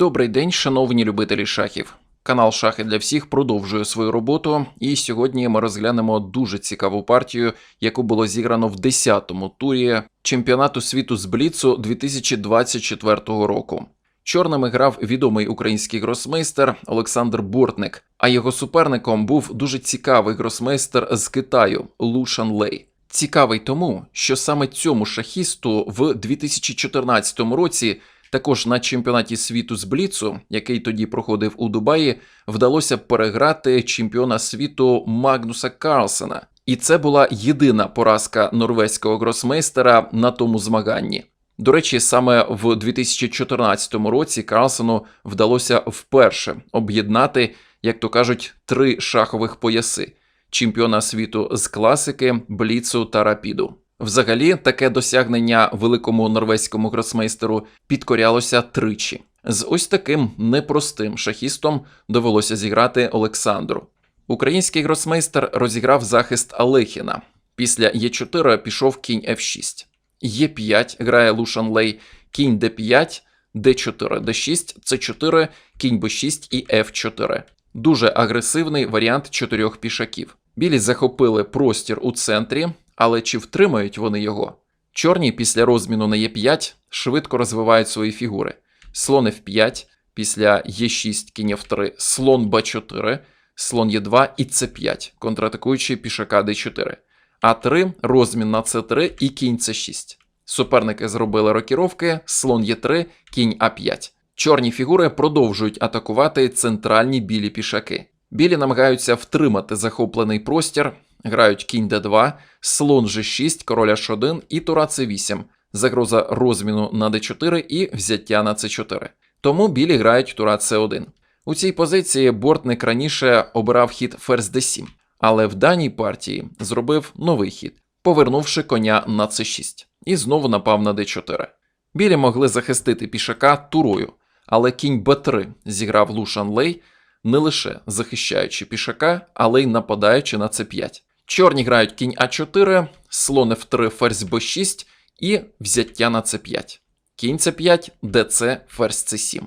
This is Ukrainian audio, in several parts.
Добрий день, шановні любителі шахів. Канал Шахи для всіх продовжує свою роботу, і сьогодні ми розглянемо дуже цікаву партію, яку було зіграно в 10-му турі чемпіонату світу з Бліцу 2024 року. Чорними грав відомий український гросмейстер Олександр Бортник, а його суперником був дуже цікавий гросмейстер з Китаю Лу Шанлей. Цікавий тому, що саме цьому шахісту в 2014 році також на чемпіонаті світу з Бліцу, який тоді проходив у Дубаї, вдалося переграти чемпіона світу Магнуса Карлсена. І це була єдина поразка норвезького гросмейстера на тому змаганні. До речі, саме в 2014 році Карлсену вдалося вперше об'єднати, як то кажуть, три шахових пояси чемпіона світу з класики, бліцу та рапіду. Взагалі, таке досягнення великому норвезькому гросмейстеру підкорялося тричі. З ось таким непростим шахістом довелося зіграти Олександру. Український гросмейстер розіграв захист Алехіна. Після Е4 пішов кінь F6. Е5 грає Лушан Лей, кінь D5, D4, D6, C4, кінь B6 і F4. Дуже агресивний варіант чотирьох пішаків. Білі захопили простір у центрі, але чи втримають вони його? Чорні після розміну на Е5 швидко розвивають свої фігури. Слон F5, після Е6 кінь F3, слон Б4, слон Е2 і С5, контратакуючи пішака Д4. А3 розмін на С3 і кінь С6. Суперники зробили рокіровки, слон Е3, кінь А5. Чорні фігури продовжують атакувати центральні білі пішаки. Білі намагаються втримати захоплений простір, грають кінь d2, слон g6, король h1 і тура c8, загроза розміну на d4 і взяття на c4. Тому білі грають тура c1. У цій позиції бортник раніше обирав хід ферзь d7, але в даній партії зробив новий хід, повернувши коня на c6 і знову напав на d4. Білі могли захистити пішака турою, але кінь b3 зіграв Лушан Лей, не лише захищаючи пішака, але й нападаючи на c5. Чорні грають кінь А4, слон F3, ферзь Б6 і взяття на С5. Кінь С5, ДЦ, ферзь С7.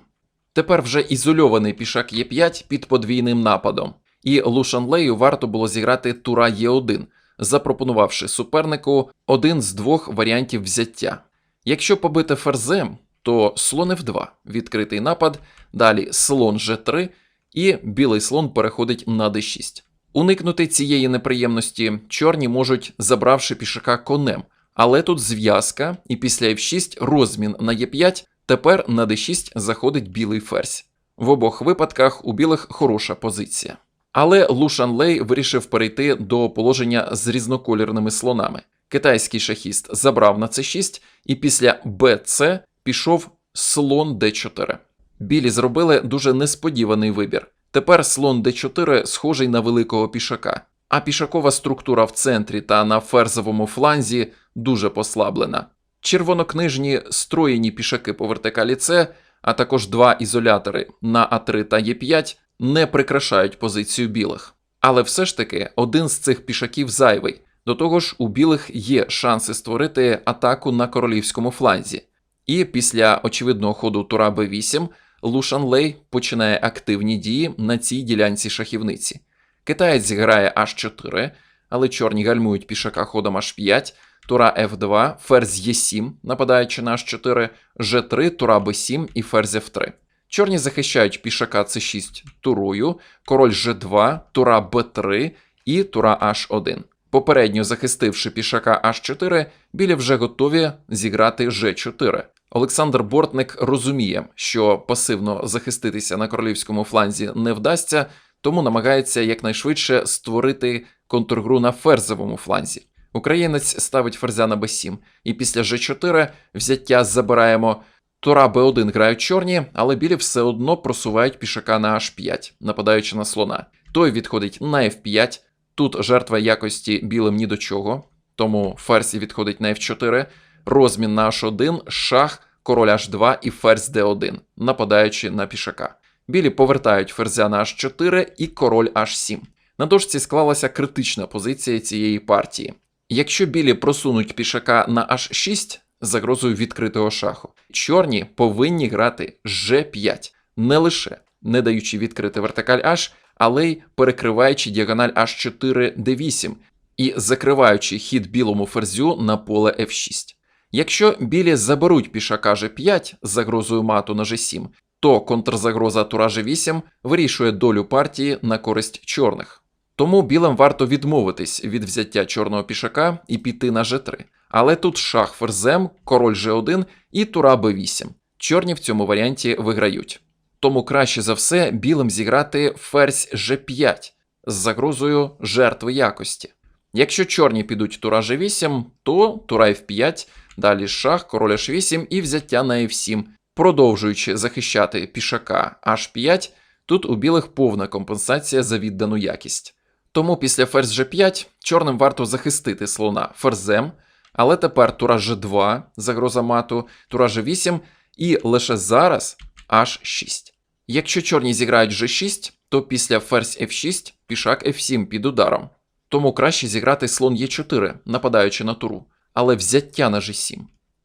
Тепер вже ізольований пішак Е5 під подвійним нападом, і Лушанлею варто було зіграти тура Е1, запропонувавши супернику один з двох варіантів взяття. Якщо побити ферзем, то слон F2, відкритий напад, далі слон G3, і білий слон переходить на d6. Уникнути цієї неприємності чорні можуть, забравши пішака конем, але тут зв'язка, і після f6 розмін на e5, тепер на d6 заходить білий ферзь. В обох випадках у білих хороша позиція. Але Лушан Лей вирішив перейти до положення з різноколірними слонами. Китайський шахіст забрав на c6, і після bc пішов слон d4. Білі зробили дуже несподіваний вибір. Тепер слон d4 схожий на великого пішака, а пішакова структура в центрі та на ферзовому фланзі дуже послаблена. Червонокнижні строєні пішаки по вертикалі С, а також два ізолятори на А3 та Е5 не прикрашають позицію білих. Але все ж таки один з цих пішаків зайвий. До того ж, у білих є шанси створити атаку на королівському фланзі. І після очевидного ходу тура Б8 Лушан Лей починає активні дії на цій ділянці шахівниці. Китаєць грає H4, але чорні гальмують пішака ходом H5, тура F2, ферзь Е7, нападаючи на H4, G3, тура B7 і ферзь F3. Чорні захищають пішака C6 турою, король G2, тура B3 і тура H1. Попередньо захистивши пішака H4, білі вже готові зіграти G4. Олександр Бортник розуміє, що пасивно захиститися на королівському фланзі не вдасться, тому намагається якнайшвидше створити контргру на ферзовому фланзі. Українець ставить ферзя на b7, і після g4 взяття забираємо. Тура b1 грають чорні, але білі все одно просувають пішака на h5, нападаючи на слона. Той відходить на f5. Тут жертва якості білим ні до чого, тому ферзь відходить на f4, розмін на h1, шах, король h2 і ферзь d1, нападаючи на пішака. Білі повертають ферзя на h4 і король h7. На дошці склалася критична позиція цієї партії. Якщо білі просунуть пішака на h6 з загрозою відкритого шаху, чорні повинні грати g5. не лише не даючи відкрити вертикаль H, але й перекриваючи діагональ H4 D8 і закриваючи хід білому ферзю на поле F6. Якщо білі заберуть пішака G5 з загрозою мату на G7, то контрзагроза тура G8 вирішує долю партії на користь чорних. Тому білим варто відмовитись від взяття чорного пішака і піти на G3. Але тут шах ферзем, король G1 і тура B8. Чорні в цьому варіанті виграють. Тому краще за все білим зіграти ферзь G5 з загрозою жертви якості. Якщо чорні підуть тура G8, то тура F5, далі шах, король H8 і взяття на F7, продовжуючи захищати пішака H5, тут у білих повна компенсація за віддану якість. Тому після ферзь G5 чорним варто захистити слона ферзем, але тепер тура G2, загроза мату, тура G8 і лише зараз H6. Якщо чорні зіграють G6, то після ферзь F6 пішак F7 під ударом. Тому краще зіграти слон Е4, нападаючи на туру, але взяття на G7.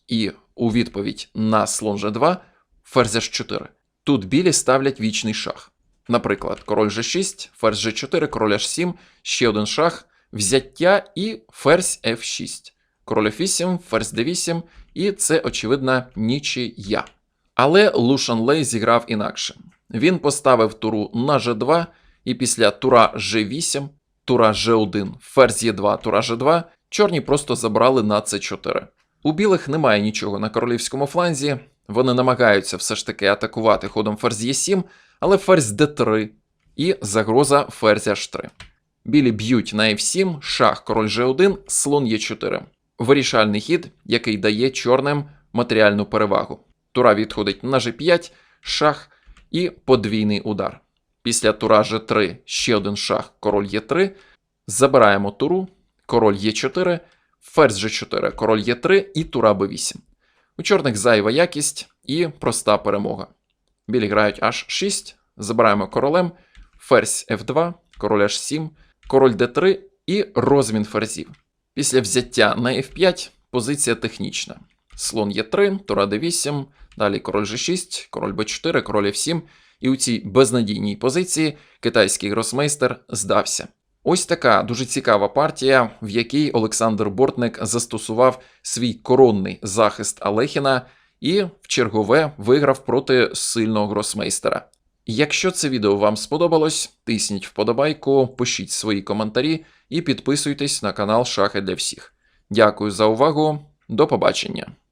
І у відповідь на слон G2 ферзь H4. Тут білі ставлять вічний шах. Наприклад, король G6, ферзь G4, король H7, ще один шах, взяття і ферзь F6. Король F8, ферзь D8, і це, очевидно, нічия. Але Лушан Лей зіграв інакше. Він поставив туру на G2, і після тура G8, тура G1, ферзь Е2, тура G2, чорні просто забрали на C4. У білих немає нічого на королівському фланзі, вони намагаються все ж таки атакувати ходом ферзь Е7, але ферзь d3 і загроза ферзь h3. Білі б'ють на f7, шах, король g1, слон e4. Вирішальний хід, який дає чорним матеріальну перевагу. Тура відходить на g5, шах і подвійний удар. Після тура g3 ще один шах, король e3. Забираємо туру, король e4, ферзь g4, король e3 і тура b8. У чорних зайва якість і проста перемога. Білі грають H6, забираємо королем, ферзь F2, король H7, король D3 і розмін ферзів. Після взяття на F5 позиція технічна. Слон Е3, тура D8, далі король G6, король B4, король F7. І у цій безнадійній позиції китайський гросмейстер здався. Ось така дуже цікава партія, в якій Олександр Бортник застосував свій коронний захист Алехіна і в чергове виграв проти сильного гросмейстера. Якщо це відео вам сподобалось, тисніть вподобайку, пишіть свої коментарі і підписуйтесь на канал Шахи для всіх. Дякую за увагу, до побачення!